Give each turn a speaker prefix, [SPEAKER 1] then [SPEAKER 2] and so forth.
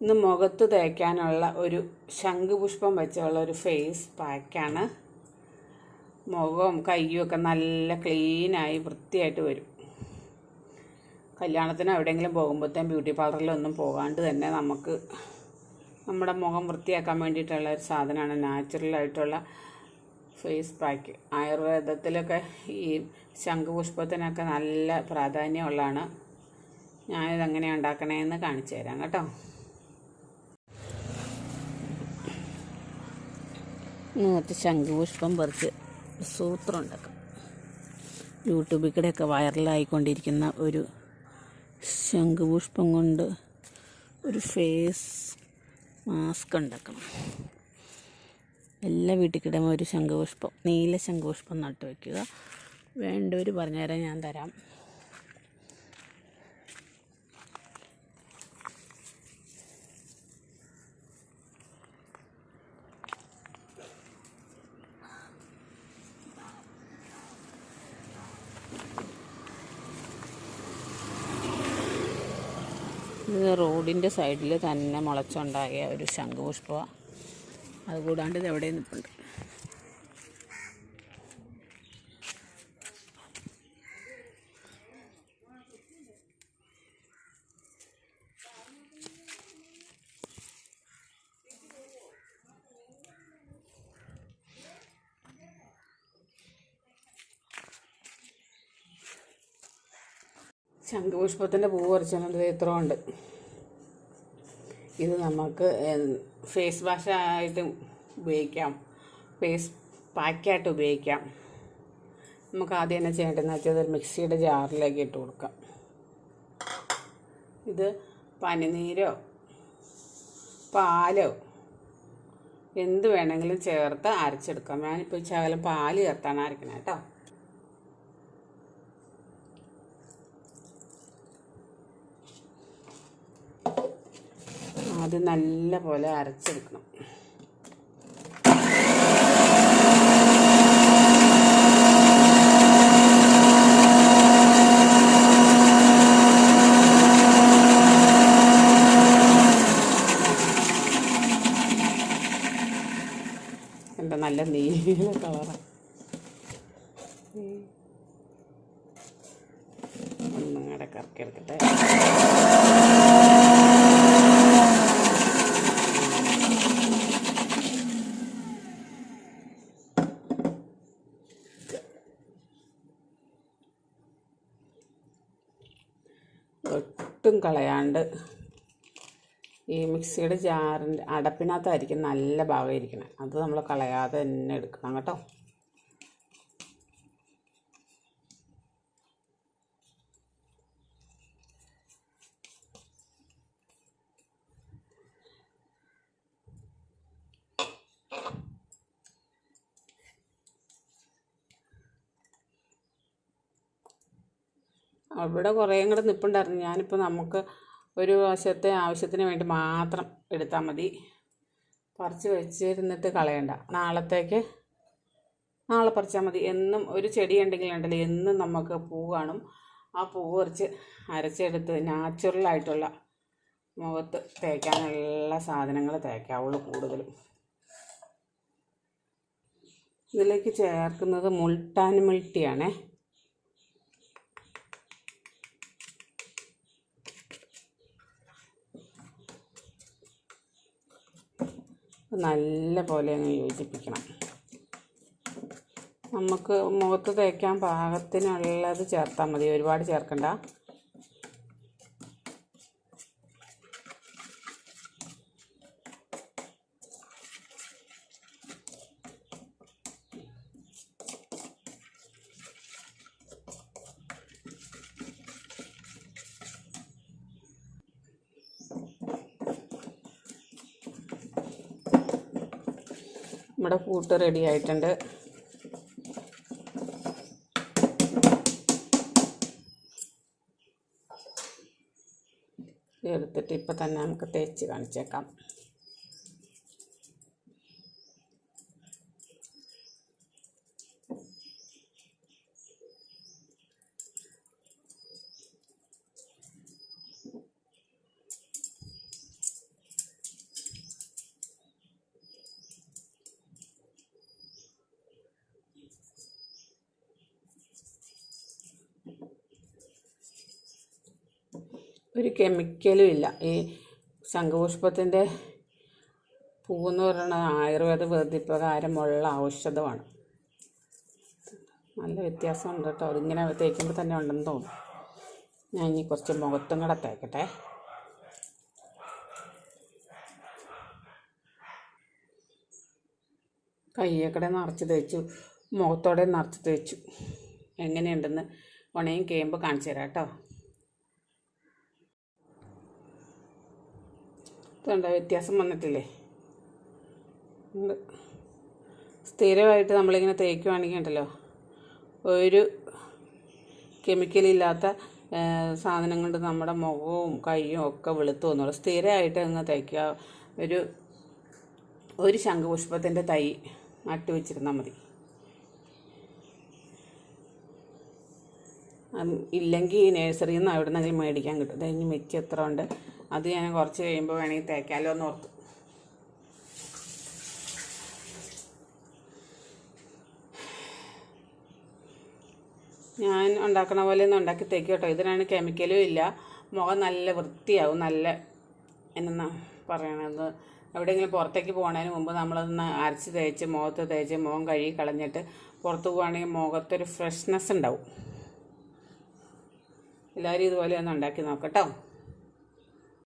[SPEAKER 1] ഇന്ന് മുഖത്ത് തേക്കാനുള്ള ഒരു ശംഖുപുഷ്പം വെച്ചുള്ള ഒരു ഫേസ് പാക്കാണ്. മുഖവും കയ്യും ഒക്കെ നല്ല ക്ലീനായി വൃത്തിയായിട്ട് വരും. കല്യാണത്തിന് എവിടെയെങ്കിലും പോകുമ്പോഴത്തേക്കും ബ്യൂട്ടി പാർലറിലൊന്നും പോകാണ്ട് തന്നെ നമുക്ക് നമ്മുടെ മുഖം വൃത്തിയാക്കാൻ വേണ്ടിയിട്ടുള്ള ഒരു സാധനമാണ് നാച്ചുറലായിട്ടുള്ള ഫേസ് പാക്ക് ആയുർവേദത്തിലൊക്കെ ഈ ശംഖുപുഷ്പത്തിനൊക്കെ നല്ല പ്രാധാന്യമുള്ളതാണ്. ഞാനിതെങ്ങനെയാണ് ഉണ്ടാക്കണേന്ന് കാണിച്ചു തരാം കേട്ടോ. ഇന്നത്തെ ശംഖുപുഷ്പം പറിച്ച് സൂത്രം ഉണ്ടാക്കും യൂട്യൂബിൽ കൂടെയൊക്കെ വൈറലായിക്കൊണ്ടിരിക്കുന്ന ഒരു ശംഖുപുഷ്പം കൊണ്ട് ഒരു ഫേസ് മാസ്ക് ഉണ്ടാക്കണം. എല്ലാ വീട്ടിൽ കിടമ്പോൾ ഒരു ശംഖുപുഷ്പം നീല ശംഖുപുഷ്പം നട്ടു വയ്ക്കുക വേണ്ടവർ പറഞ്ഞുതരാൻ ഞാൻ തരാം. ഇത് റോഡിന്റെ സൈഡിൽ തന്നെ മുളച്ചുണ്ടായ ഒരു ശംഖുപുഷ്പമാണ് അതുകൂടാണ്ട് ഇത് എവിടെ നിൽപ്പുണ്ട് ശംഖുപുഷ്പത്തിന്റെ പൂ പറിച്ചുകൊണ്ട് ഇത്ര ഉണ്ട് ഇത് നമുക്ക് ഫേസ് വാഷ് ആയിട്ട് ഉപയോഗിക്കാം. ഫേസ് പാക്കായിട്ട് ഉപയോഗിക്കാം. നമുക്ക് ആദ്യം തന്നെ ചെയ്യേണ്ടതെന്ന് വെച്ചാൽ ഒരു മിക്സിയുടെ ജാറിലേക്ക് ഇട്ട് കൊടുക്കാം. ഇത് പനിനീരോ പാലോ എന്ത് വേണമെങ്കിലും ചേർത്ത് അരച്ചെടുക്കാം. ഞാനിപ്പോൾ ശകലം പാൽ ചേർത്താണ് അരക്കണേ കേട്ടോ. അത് നല്ല പോലെ അരച്ചെടുക്കണം. എന്താ നല്ല നീല കളറാണ് ഒന്നും കൂടെ കറക്കിയെടുക്കട്ടെ ഒട്ടും കളയാണ്ട് ഈ മിക്സിയുടെ ജാറിന്റെ അടപ്പിനകത്തായിരിക്കും നല്ല ഭാഗം ഇരിക്കണം. അത് നമ്മൾ കളയാതെ തന്നെ എടുക്കണം കേട്ടോ. അവിടെ കുറേയും കൂടെ നിൽപ്പുണ്ടായിരുന്നു ഞാനിപ്പോൾ നമുക്ക് ഒരു വശത്തെ ആവശ്യത്തിന് വേണ്ടി മാത്രം എടുത്താൽ മതി. പറിച്ച് വെച്ചിരുന്നിട്ട് കളയണ്ട. നാളത്തേക്ക് നാളെ പറിച്ചാൽ മതി. എന്നും ഒരു ചെടി ഉണ്ടെങ്കിൽ ഉണ്ടല്ലോ എന്നും നമുക്ക് പൂ കാണും. ആ പൂ പറിച്ച് അരച്ചെടുത്ത് നാച്ചുറലായിട്ടുള്ള മുഖത്ത് തേക്കാനുള്ള സാധനങ്ങൾ തേക്കാവുള്ളൂ കൂടുതലും. ഇതിലേക്ക് ചേർക്കുന്നത് മുൾട്ടാൻ മിൾട്ടിയാണേ നല്ല പോലെ അങ്ങ് യോജിപ്പിക്കണം. നമുക്ക് മുഖത്ത് തേക്കാൻ പാകത്തിനുള്ളത് ചേർത്താൽ മതി. ഒരുപാട് ചേർക്കണ്ട. നമ്മുടെ കൂട്ട് റെഡി ആയിട്ടുണ്ട്. എടുത്തിട്ട് ഇപ്പം തന്നെ നമുക്ക് തേച്ച് കാണിച്ചേക്കാം. ഒരു കെമിക്കലും ഇല്ല. ഈ ശംഖുപുഷ്പത്തിന്റെ പൂവെന്ന് പറയുന്നത് ആയുർവേദ വേദിപ്രകാരമുള്ള ഔഷധമാണ്. നല്ല വ്യത്യാസമുണ്ട് കേട്ടോ. അതിങ്ങനെ തേക്കുമ്പോൾ തന്നെ ഉണ്ടെന്ന് തോന്നുന്നു ഞാൻ ഇനി കുറച്ച് മുഖത്തും കൂടെ തേക്കട്ടെ. കയ്യേക്കടെ നിറച്ച് തേച്ചു. മുഖത്തോടെ നിറച്ച് തേച്ചു. എങ്ങനെയുണ്ടെന്ന് ഉണയും കേമ്പ് കാണിച്ചു തരാം കേട്ടോ. ഇതുണ്ടോ വ്യത്യാസം വന്നിട്ടില്ലേ? സ്ഥിരമായിട്ട് നമ്മളിങ്ങനെ തേക്കുവാണെങ്കിൽ ഉണ്ടല്ലോ ഒരു കെമിക്കലില്ലാത്ത സാധനം കൊണ്ട് നമ്മുടെ മുഖവും കൈയും ഒക്കെ വെളുത്തു വന്നോളൂ. സ്ഥിരമായിട്ട് അങ്ങ് തയ്ക്കുക ഒരു ഒരു ശംഖുപുഷ്പത്തിന്റെ തൈ നട്ടു വെച്ചിരുന്നാൽ മതി. ഇല്ലെങ്കിൽ നേഴ്സറിയിൽ നിന്ന് എവിടെ നിന്നെങ്കിലും മേടിക്കാൻ കിട്ടും. അതിന് ഇനി എത്ര ഉണ്ട്. അത് ഞാൻ കുറച്ച് കഴിയുമ്പോൾ വേണമെങ്കിൽ തേക്കാലോ എന്ന് ഓർത്തു. ഞാൻ ഉണ്ടാക്കണ പോലെ ഒന്നും ഉണ്ടാക്കി തേക്കും കേട്ടോ. ഇതിനാണ് കെമിക്കലും ഇല്ല. മുഖം നല്ല വൃത്തിയാവും നല്ല എന്നാ പറയണത്. എവിടെയെങ്കിലും പുറത്തേക്ക് പോകുന്നതിന് മുമ്പ് നമ്മളതൊന്ന് അരച്ച് തേച്ച് മുഖത്ത് തേച്ച് മുഖം കഴുകി കളഞ്ഞിട്ട് പുറത്ത് പോവുകയാണെങ്കിൽ മുഖത്തൊരു ഫ്രഷ്നെസ് ഉണ്ടാവും. എല്ലാവരും ഇതുപോലെ ഒന്ന് ഉണ്ടാക്കി നോക്കട്ടോ